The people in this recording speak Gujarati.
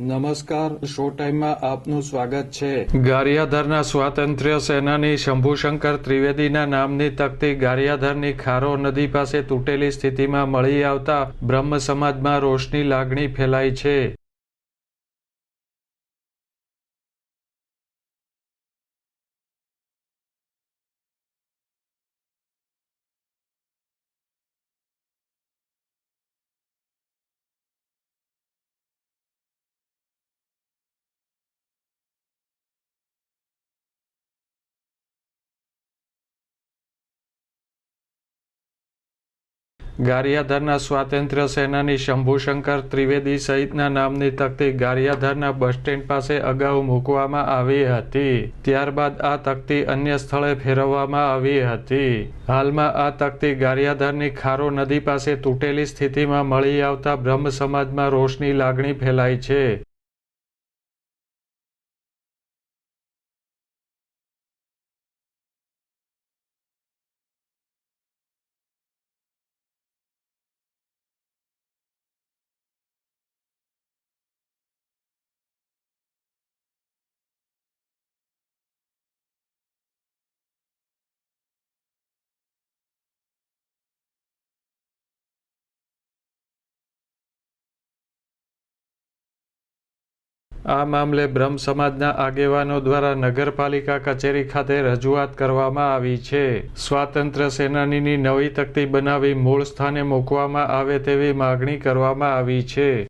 નમસ્કાર, શો ટાઈમમાં આપનું સ્વાગત છે. ગારિયાધરના સ્વાતંત્ર્ય સેનાની શંભુશંકર ત્રિવેદીના નામની તકતી ગારિયાધરની ખારો નદી પાસે તૂટેલી સ્થિતિમાં મળી આવતા બ્રહ્મ સમાજમાં રોષની લાગણી ફેલાઈ છે. ગારિયાધારના સ્વાતંત્ર્ય સેનાની શંભુશંકર ત્રિવેદી સહિતના નામની તકતી ગારિયાધારના બસ સ્ટેન્ડ પાસે અગાઉ મૂકવામાં આવી હતી. ત્યારબાદ આ તકતી અન્ય સ્થળે ફેરવવામાં આવી હતી. હાલમાં આ તકતી ગારિયાધારની ખારો નદી પાસે તૂટેલી સ્થિતિમાં મળી આવતા બ્રહ્મ સમાજમાં રોષની લાગણી ફેલાઈ છે. આ મામલે બ્રહ્મ સમાજના આગેવાનો દ્વારા નગરપાલિકા કચેરી ખાતે રજૂઆત કરવામાં આવી છે. સ્વાતંત્ર્ય સેનાનીની નવી તકતી બનાવી મૂળ સ્થાને મૂકવામાં આવે તેવી માગણી કરવામાં આવી છે.